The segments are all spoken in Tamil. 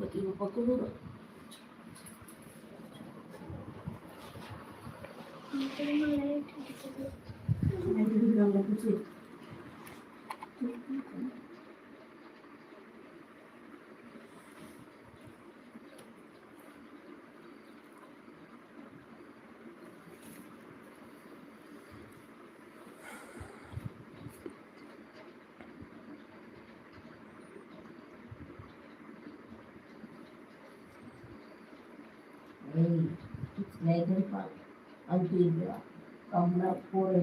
কতি উপকুর Thank you. It's later, but I'll be there. I'm for a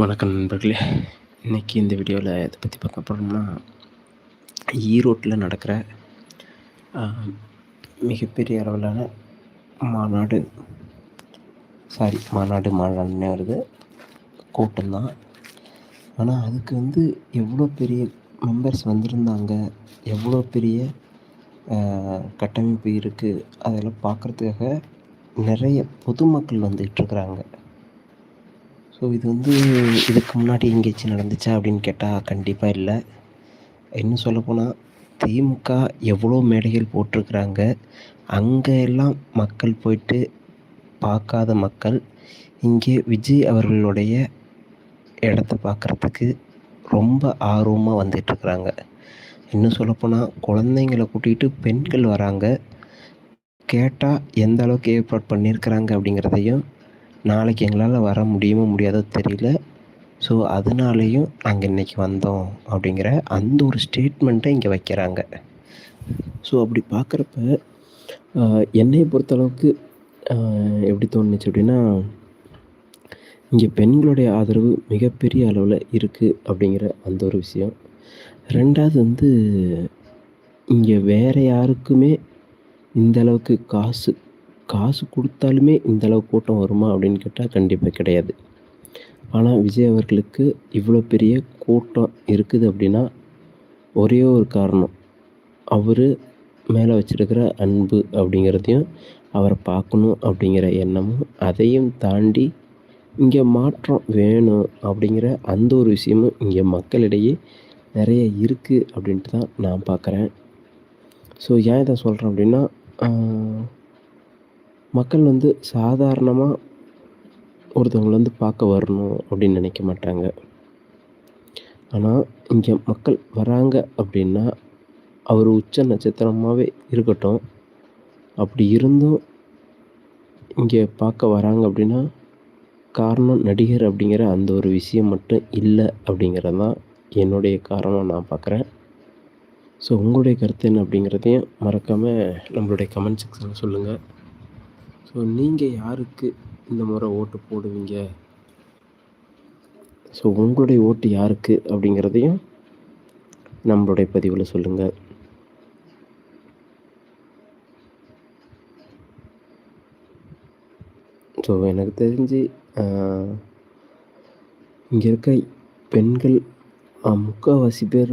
வணக்கம் நண்பர்களே. இன்றைக்கி இந்த வீடியோவில் இதை பற்றி பார்க்க போகிறோம்னா ஈரோட்டில் நடக்கிற மிகப்பெரிய அளவிலான மாநாடு சாரி மாநாடு மாநாடுன்னே வருது. கூட்டம்தான். ஆனால் அதுக்கு வந்து எவ்வளோ பெரிய மெம்பர்ஸ் வந்திருந்தாங்க எவ்வளோ பெரிய கட்டமைப்பு இருக்குது அதெல்லாம் பார்க்குறதுக்காக நிறைய பொதுமக்கள் வந்துகிட்ருக்குறாங்க ஸோ இது வந்து இதுக்கு முன்னாடி எங்கேயாச்சும் நடந்துச்சா அப்படின்னு கேட்டால் கண்டிப்பாக இல்லை. இன்னும் சொல்லப்போனால் திமுக எவ்வளோ மேடைகள் போட்டிருக்கிறாங்க அங்கே எல்லாம் மக்கள் போயிட்டு பார்க்காத மக்கள் இங்கே விஜய் அவர்களுடைய இடத்த பார்க்குறதுக்கு ரொம்ப ஆர்வமாக வந்துட்டுருக்குறாங்க. இன்னும் சொல்லப்போனால் குழந்தைங்கள கூட்டிகிட்டு பெண்கள் வராங்க. கேட்டால் எந்த அளவுக்கு ஏற்பாடு பண்ணியிருக்கிறாங்க அப்படிங்கிறதையும் நாளைக்கு எங்களால் வர முடியுமோ முடியாதோ தெரியல. ஸோ அதனாலேயும் நாங்கள் இன்றைக்கி வந்தோம் அப்படிங்கிற அந்த ஒரு ஸ்டேட்மெண்ட்டை இங்கே வைக்கிறாங்க. ஸோ அப்படி பார்க்குறப்ப என்னை பொறுத்தளவுக்கு எப்படி தோணுச்சு அப்படின்னா இங்கே பெண்களுடைய ஆதரவு மிகப்பெரிய அளவில் இருக்குது அப்படிங்கிற அந்த ஒரு விஷயம். ரெண்டாவது வந்து இங்கே வேறு யாருக்குமே இந்த அளவுக்கு காசு காசு கொடுத்தாலுமே இந்த அளவு கூட்டம் வருமா அப்படின்னு கேட்டால் கண்டிப்பாக கிடையாது. ஆனால் விஜய் அவர்களுக்கு இவ்வளோ பெரிய கூட்டம் இருக்குது அப்படின்னா ஒரே ஒரு காரணம். அவர் மேலே வச்சுருக்கிற அன்பு அப்படிங்கிறதையும் அவரை பார்க்கணும் அப்படிங்கிற எண்ணமும் அதையும் தாண்டி இங்கே மாற்றம் வேணும் அப்படிங்கிற அந்த ஒரு விஷயமும் இங்கே மக்களிடையே நிறைய இருக்குது அப்படின்ட்டு தான் நான் பார்க்குறேன் ஸோ ஏன் இதை சொல்கிறேன் அப்படின்னா மக்கள் வந்து சாதாரணமாக ஒருத்தவங்களை வந்து பார்க்க வரணும் அப்படின்னு நினைக்க மாட்டாங்க. ஆனால் இங்கே மக்கள் வராங்க அப்படின்னா அவர் உச்ச நட்சத்திரமாகவே இருக்கட்டும். அப்படி இருந்தும் இங்கே பார்க்க வராங்க அப்படின்னா காரணம் நடிகர் அப்படிங்கிற அந்த ஒரு விஷயம் மட்டும் இல்லை அப்படிங்கிறது தான் என்னுடைய காரணம் நான் பார்க்குறேன். ஸோ உங்களுடைய கருத்து என்ன அப்படிங்கிறதையும் மறக்காமல் நம்மளுடைய கமெண்ட் செக்ஷனில் சொல்லுங்கள் ஸோ நீங்கள் யாருக்கு இந்த முறை ஓட்டு போடுவீங்க? ஸோ உங்களுடைய ஓட்டு யாருக்கு அப்படிங்கிறதையும் நம்மளுடைய பதிவில் சொல்லுங்கள் ஸோ எனக்கு தெரிஞ்சு இங்கே இருக்க பெண்கள் முக்கால்வாசி பேர்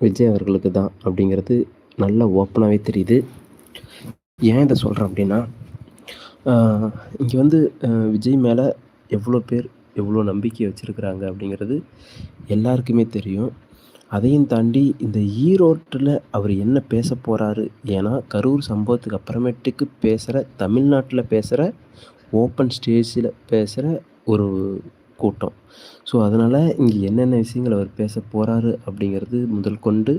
விஜய் அவர்களுக்கு தான் அப்படிங்கிறது நல்லா ஓப்பனாகவே தெரியுது. ஏன் இதை சொல்கிறேன் அப்படின்னா இங்கே வந்து விஜய் மேலே எவ்வளோ பேர் எவ்வளோ நம்பிக்கை வச்சுருக்குறாங்க அப்படிங்கிறது எல்லாருக்குமே தெரியும். அதையும் தாண்டி இந்த ஈரோட்டில் அவர் என்ன பேச போகிறாரு ஏன்னா கரூர் சம்பவத்துக்கு அப்புறமேட்டுக்கு பேசுகிற தமிழ்நாட்டில் பேசுகிற ஓப்பன் ஸ்டேஜில் பேசுகிற ஒரு கூட்டம். ஸோ அதனால் இங்கே என்னென்ன விஷயங்கள் அவர் பேச போகிறாரு அப்படிங்கிறது முதல் கொண்டு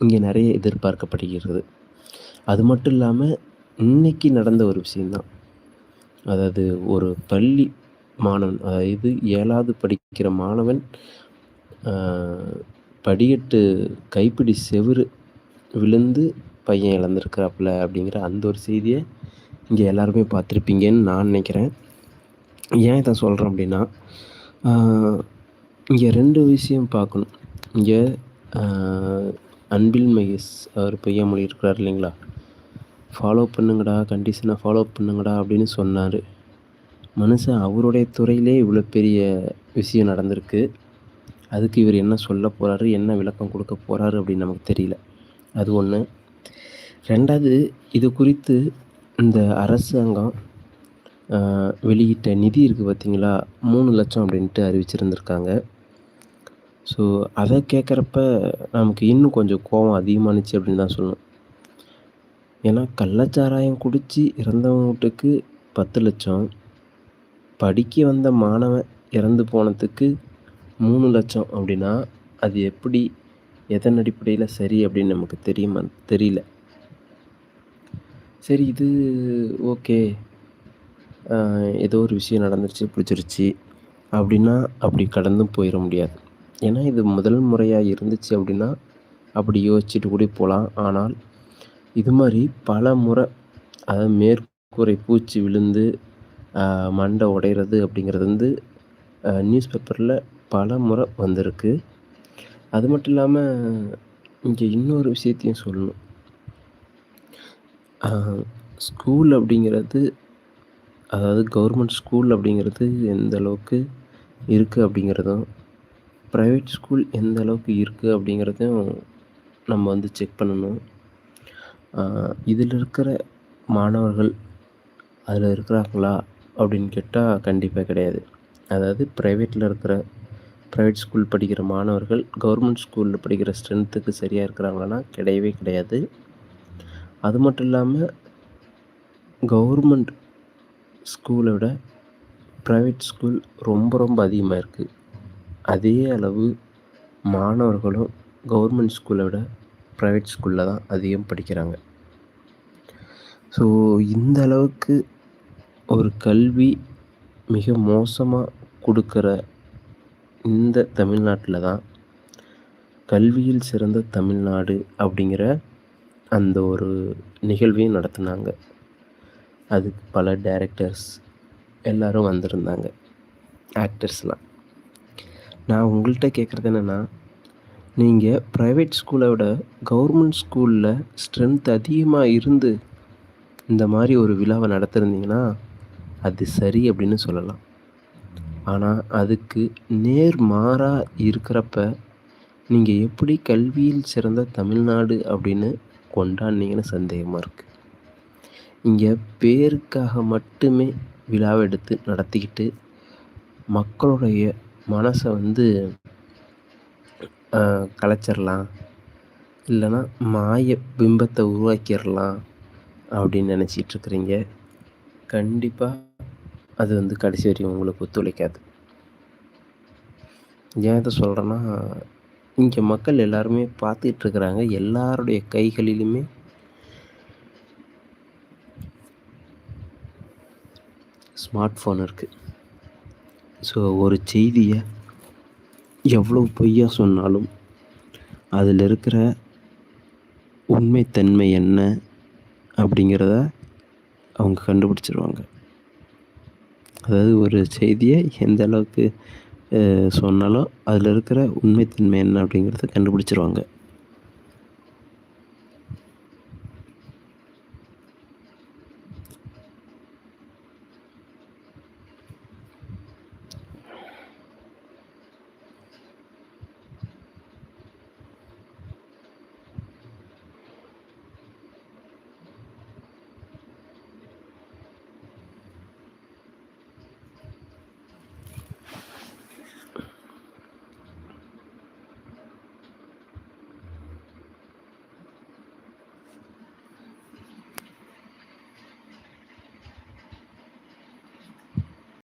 இங்கே நிறைய எதிர்பார்க்கப்படுகிறது. அது மட்டும் இல்லாமல் இன்றைக்கி நடந்த ஒரு விஷயந்தான் அதாவது ஒரு பள்ளி மாணவன் அதாவது ஏழாவது படிக்கிற மாணவன் படிக்கட்டு கைப்பிடி செவுரு விழுந்து பையன் இழந்திருக்கிறாப்புல அப்படிங்கிற அந்த ஒரு செய்தியை இங்கே எல்லாருமே பார்த்துருப்பீங்கன்னு நான் நினைக்கிறேன். ஏன் இதை சொல்கிறேன் அப்படின்னா இங்கே ரெண்டு விஷயம் பார்க்கணும். இங்கே அன்பில் மகேஷ் அவர் பொய்யாமொழி இருக்கிறார் இல்லைங்களா? ஃபாலோ பண்ணுங்கடா கண்டிஷனாக ஃபாலோ பண்ணுங்கடா அப்படின்னு சொன்னார். மனுஷன் அவருடைய துறையிலே இவ்வளோ பெரிய விஷயம் நடந்திருக்கு. அதுக்கு இவர் என்ன சொல்ல போகிறாரு என்ன விளக்கம் கொடுக்க போகிறாரு அப்படின்னு நமக்கு தெரியல. அது ஒன்று ரெண்டாவது இது குறித்து இந்த அரசாங்கம் வெளியிட்ட நிதி இருக்குது பார்த்திங்களா மூணு லட்சம் அப்படின்ட்டு அறிவிச்சிருந்துருக்காங்க. ஸோ அதை கேட்குறப்ப நமக்கு இன்னும் கொஞ்சம் கோபம் அதிகமானுச்சு அப்படின்னு தான் சொல்லணும். ஏன்னா கள்ளச்சாராயம் குடித்து இறந்தவங்க வீட்டுக்கு பத்து லட்சம் படிக்க வந்த மாணவன் இறந்து போனதுக்கு மூணு லட்சம் அப்படின்னா அது எப்படி எதன் அடிப்படையில் சரி அப்படின்னு நமக்கு தெரியுமா தெரியல. சரி இது ஓகே. ஏதோ ஒரு விஷயம் நடந்துருச்சு பிடிச்சிருச்சு அப்படின்னா அப்படி கடந்தும் போயிட முடியாது. ஏன்னா இது முதல் முறையாக இருந்துச்சு அப்படின்னா அப்படி யோசிச்சுட்டு கூட போகலாம் ஆனால் இது மாதிரி பல முறை அதாவது மேற்கூரை பூச்சி விழுந்து மண்டை உடையிறது அப்படிங்கிறது வந்து நியூஸ் பேப்பரில் பல முறை வந்திருக்கு. அது மட்டும் இல்லாமல் இங்கே இன்னொரு விஷயத்தையும் சொல்லணும். ஸ்கூல் அப்படிங்கிறது அதாவது கவர்மெண்ட் ஸ்கூல் அப்படிங்கிறது எந்த அளவுக்கு இருக்குது அப்படிங்கிறதும் ப்ரைவேட் ஸ்கூல் எந்த அளவுக்கு இருக்குது அப்படிங்கிறதையும் நம்ம வந்து செக் பண்ணணும். இதில் இருக்கிற மாணவர்கள் அதில் இருக்கிறாங்களா அப்படின்னு கேட்டால் கண்டிப்பாக கிடையாது. அதாவது ப்ரைவேட்டில் இருக்கிற ப்ரைவேட் ஸ்கூல் படிக்கிற மாணவர்கள் கவர்மெண்ட் ஸ்கூலில் படிக்கிற ஸ்ட்ரென்த்துக்கு சரியாக இருக்கிறாங்களான்னா கிடையவே கிடையாது. அது மட்டும் இல்லாமல் கவர்மெண்ட் ஸ்கூலை விட ப்ரைவேட் ஸ்கூல் ரொம்ப ரொம்ப அதிகமாக இருக்குது அதே அளவு மாணவர்களும் கவர்மெண்ட் ஸ்கூலை விட ப்ரைவேட் ஸ்கூலில் தான் அதிகம் படிக்கிறாங்க. ஸோ இந்த அளவுக்கு ஒரு கல்வி மிக மோசமாக கொடுக்குற இந்த தமிழ்நாட்டில் தான் கல்வியில் சிறந்த தமிழ்நாடு அப்படிங்கிற அந்த ஒரு நிகழ்வையும் நடத்தினாங்க. அதுக்கு பல டேரக்டர்ஸ் எல்லோரும் வந்திருந்தாங்க. ஆக்டர்ஸ்லாம் நான் உங்கள்கிட்ட கேட்குறது என்னென்னா நீங்கள் ப்ரைவேட் ஸ்கூலை விட கவர்மெண்ட் ஸ்கூலில் ஸ்ட்ரென்த் அதிகமாக இருந்து இந்த மாதிரி ஒரு விழாவை நடத்திருந்தீங்கன்னா அது சரி அப்படின்னு சொல்லலாம். ஆனால் அதுக்கு நேர் மாறாக இருக்கிறப்ப நீங்கள் எப்படி கல்வியில் சிறந்த தமிழ்நாடு அப்படின்னு கொண்டாடினீங்கன்னு சந்தேகமாக இருக்குது இங்கே பேருக்காக மட்டுமே விழாவை எடுத்து நடத்திக்கிட்டு மக்களுடைய மனசை வந்து கலைச்சிடலாம் இல்லைன்னா மாய பிம்பத்தை உருவாக்கிடலாம் அப்படின்னு நினச்சிட்ருக்குறீங்க. கண்டிப்பாக அது வந்து கடைசி வரையும் உங்களுக்கு ஒத்துழைக்காது. ஏன் இதை சொல்கிறேன்னா இங்கே மக்கள் எல்லாருமே பார்த்துட்ருக்குறாங்க எல்லாருடைய கைகளிலுமே ஸ்மார்ட் ஃபோன் இருக்குது ஸோ ஒரு செய்தியை எவ்வளோ பொய்யா சொன்னாலும் அதில் இருக்கிற உண்மைத்தன்மை என்ன அப்படிங்கிறத அவங்க கண்டுபிடிச்சிருவாங்க. அதாவது ஒரு செய்தியை எந்த அளவுக்கு சொன்னாலும் அதில் இருக்கிற உண்மைத்தன்மை என்ன அப்படிங்கிறத கண்டுபிடிச்சிருவாங்க.